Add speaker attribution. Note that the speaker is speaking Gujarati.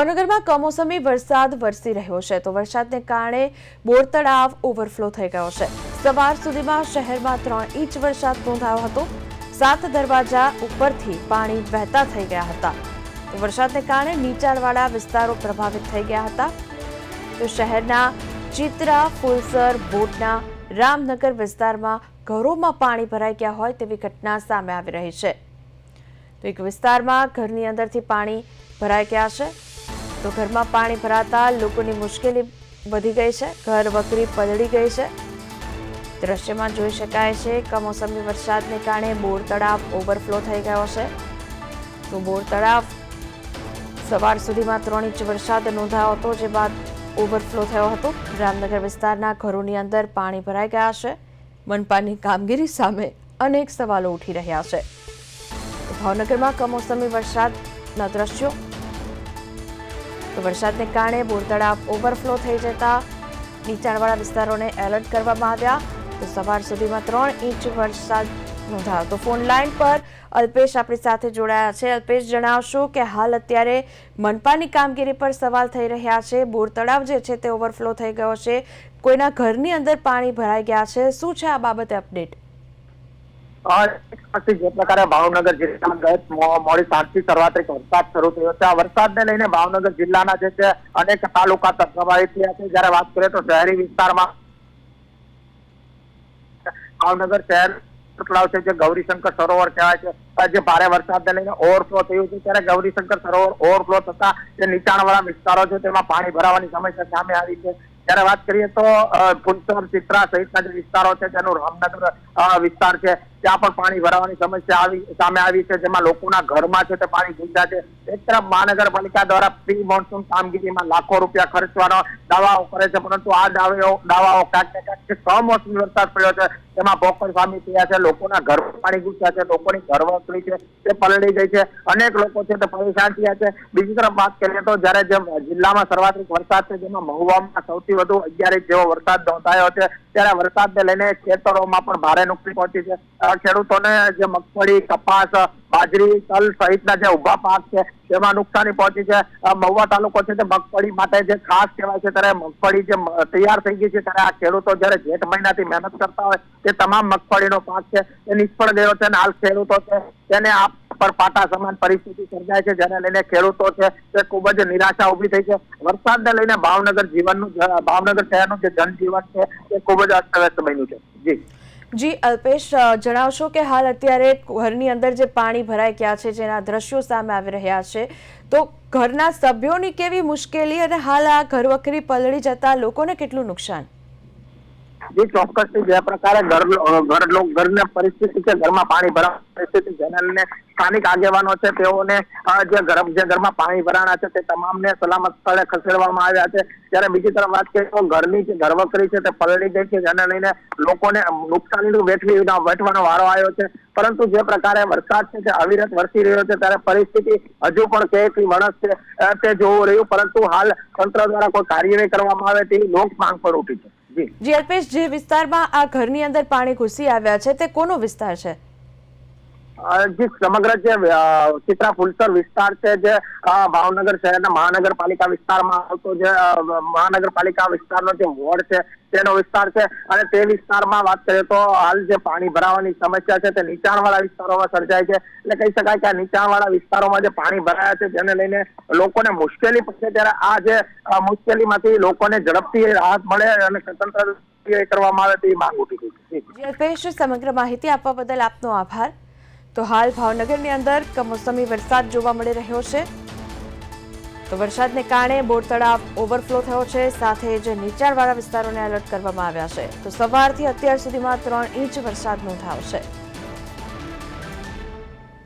Speaker 1: ભાવનગરમાં કમોસમી વરસાદ વરસી રહ્યો છે. તો વરસાદને કારણે બોર તળાવ ઓવરફ્લો થઈ ગયો છે. સવાર સુધીમાં શહેરમાં ત્રણ ઇંચ વરસાદ નોંધાયો હતો. સાત દરવાજા ઉપરથી પાણી વહેતા થઈ ગયા હતા. તો વરસાદને કારણે નીચાણવાળા વિસ્તારો પ્રભાવિત થઈ ગયા હતા. તો શહેરના ચિત્રા, ફુલસર, બોટના રામનગર વિસ્તારમાં ઘરોમાં પાણી ભરાઈ ગયા હોય તેવી ઘટના સામે આવી રહી છે. તો એક વિસ્તારમાં ઘરની અંદરથી પાણી ભરાઈ ગયા છે. તો ઘરમાં પાણી ભરાતા લોકોની મુશ્કેલી વધી ગઈ છે. ઘર વકરી પલળી ગઈ છે. દ્રશ્યમાં જોઈ શકાય છે કમોસમી વરસાદને કારણે બોર તળાવ ઓવરફ્લો થઈ ગયો છે. તો બોર તળાવ સવાર સુધીમાં ત્રણ ઇંચ વરસાદ નોંધાયો હતો, જે બાદ ઓવરફ્લો થયો હતો. રામનગર વિસ્તારના ઘરોની અંદર પાણી ભરાઈ ગયા છે. મનપાની કામગીરી સામે અનેક સવાલો ઉઠી રહ્યા છે. ભાવનગરમાં કમોસમી વરસાદના દ્રશ્યો વરસાદને કારણે બોર તળાવ ઓવરફ્લો થઈ જતા નીચાણવાળા વિસ્તારોને એલર્ટ કરવામાં આવ્યા. તો સવાર સુધીમાં ત્રણ ઇંચ વરસાદ નોંધાયો. તો ફોન લાઈન પર અલ્પેશ આપણી સાથે જોડાયા છે. અલ્પેશ, જણાવશો કે હાલ અત્યારે મનપાની કામગીરી પર સવાલ થઈ રહ્યા છે. બોર તળાવ જે છે તે ઓવરફ્લો થઈ ગયો છે. કોઈના ઘરની અંદર પાણી ભરાઈ ગયા છે. શું છે આ બાબતે અપડેટ?
Speaker 2: જે પ્રકારે ભાવનગર જિલ્લામાં ગત મોડી સાંજથી સર્વાત્રિક વરસાદ શરૂ થયો છે. આ વરસાદને લઈને ભાવનગર જિલ્લાના જે છે અનેક તાલુકા પ્રભાવિત થયા છે. જયારે વાત કરીએ તો શહેરી વિસ્તારમાં ભાવનગર શહેર છે, જે ગૌરીશંકર સરોવર કહેવાય છે. જે ભારે વરસાદને લઈને ઓવરફ્લો થયું છે. ત્યારે ગૌરીશંકર સરોવર ઓવરફ્લો થતા જે નીચાણવાળા વિસ્તારો છે, તેમાં પાણી ભરાવાની સમસ્યા સામે આવી છે. ત્યારે વાત કરીએ તો ફૂલસર ચિત્રા સહિતના જે વિસ્તારો છે તેનું રામનગર વિસ્તાર છે, ત્યાં પણ પાણી ભરાવાની સમસ્યા આવી, સામે આવી છે, જેમાં લોકોના ઘરમાં છે તે પાણી ઘૂસ્યા છે. એક તરફ મહાનગરપાલિકા દ્વારા પ્રી મોન્સૂન કામગીરીમાં લાખો રૂપિયા ખર્ચવાનો દાવાઓ કરે છે, પરંતુ આ દાવાઓ દાવાઓ ક્યાંક ને જે કમોસમી વરસાદ પડ્યો છે તેમાં બોકર સામી થયા છે, લોકોના ઘર પાણી ઘૂસ્યા છે, લોકોની ઘરવખરી છે તે પલળી ગઈ છે, અનેક લોકો છે તે પરેશાન થયા છે. બીજી તરફ વાત કરીએ તો જ્યારે જેમ જિલ્લામાં સર્વાધિક વરસાદ છે, જેમાં મહુવામાં સૌથી વધુ અગિયાર ઇંચ જેવો વરસાદ નોંધાયો છે, ત્યારે વરસાદને લઈને ખેતરોમાં પણ ભારે નુકસાન પહોંચી છે. ખેડૂતોને જે મગફળી, કપાસ બાજરી, તલ સહિતના જે ઊભા પાક છે, તેમાં નુકસાની પહોંચી છે. મહુવા તાલુકો છે તે મગફળી માટે જે ખાસ કહેવાય છે, ત્યારે મગફળી જે તૈયાર થઈ ગઈ છે, ત્યારે આ ખેડૂતો જ્યારે જેઠ મહિનાથી મહેનત કરતા હોય, તે તમામ મગફળીનો પાક છે એ નિષ્ફળ ગયો છે અને હાલ ખેડૂતો છે, તેને આ પર પાટા સમાન પરિસ્થિતિ સર્જાય છે, જેને લઈને ખેડૂતો છે તે ખૂબ જ નિરાશા ઊભી થઈ છે. વરસાદને લઈને ભાવનગર જીવનનું, ભાવનગર શહેરનું જે જનજીવન છે, તે ખૂબ જ અસ્તવ્યસ્ત બન્યું છે. જી.
Speaker 1: જી, અલ્પેશ જણાવશો કે હાલ અત્યારે ઘરની અંદર જે પાણી ભરાઈ ગયા છે, જેના દ્રશ્યો સામે આવી રહ્યા છે, તો ઘરના સભ્યોની કેવી મુશ્કેલી અને હાલ આ ઘરવખરી પલળી જતા લોકોને કેટલું નુકસાન?
Speaker 2: જે ચોક્કસ જે પ્રકારે ઘર ઘર લો- ઘરની પરિસ્થિતિ છે, ઘરમાં પાણી ભરાવાની પરિસ્થિતિ જેને સ્થાનિક આગેવાનો છે, તેઓને જે ઘર, જે ઘરમાં પાણી ભરાણા છે, તે તમામને સલામત સ્થળે ખસેડવામાં આવ્યા છે. ત્યારે બીજી તરફ વાત કરીએ તો ઘરની જે ઘરવકરી છે, તે પલળી ગઈ છે. જેને લઈને લોકોને નુકસાનીનું વેઠવી વેઠવાનો વારો આવ્યો છે. પરંતુ જે પ્રકારે વરસાદ છે, તે અવિરત વરસી રહ્યો છે, ત્યારે પરિસ્થિતિ હજુ પણ કેવી વણસ છે તે જોવું રહ્યું. પરંતુ હાલ તંત્ર દ્વારા કોઈ કાર્યવાહી કરવામાં આવે તેવી લોક માંગ પર ઉઠી છે. જી.
Speaker 1: અલ્પેશ, જે વિસ્તારમાં આ ઘરની અંદર પાણી ઘૂસી આવ્યા છે, તે કોનો વિસ્તાર છે?
Speaker 2: પાણી ભરાવાની સમસ્યા છે, તે નીચાણવાળા વિસ્તારોમાં સર્જાય છે. એટલે કહી શકાય કે આ નીચાણવાળા વિસ્તારોમાં જે પાણી ભરાયા છે તેને લઈને લોકોને મુશ્કેલી પડશે ત્યારે આ જે મુશ્કેલીમાંથી લોકોને ઝડપથી રાહત મળે અને સ્વતંત્ર કરવામાં આવે તે માંગ ઉઠી ગઈ છે.
Speaker 1: સમગ્ર માહિતી આપવા બદલ આપનો આભાર. તો હાલ ભાવનગરની અંદર કમોસમી વરસાદ જોવા મળી રહ્યો છે. તો વરસાદને કારણે બોર તળાવ ઓવરફ્લો થયો છે, સાથે જે નીચાણવાળા વિસ્તારોને એલર્ટ કરવામાં આવ્યા છે. તો સવારથી અત્યાર સુધીમાં ત્રણ ઇંચ વરસાદ નોંધાયો છે.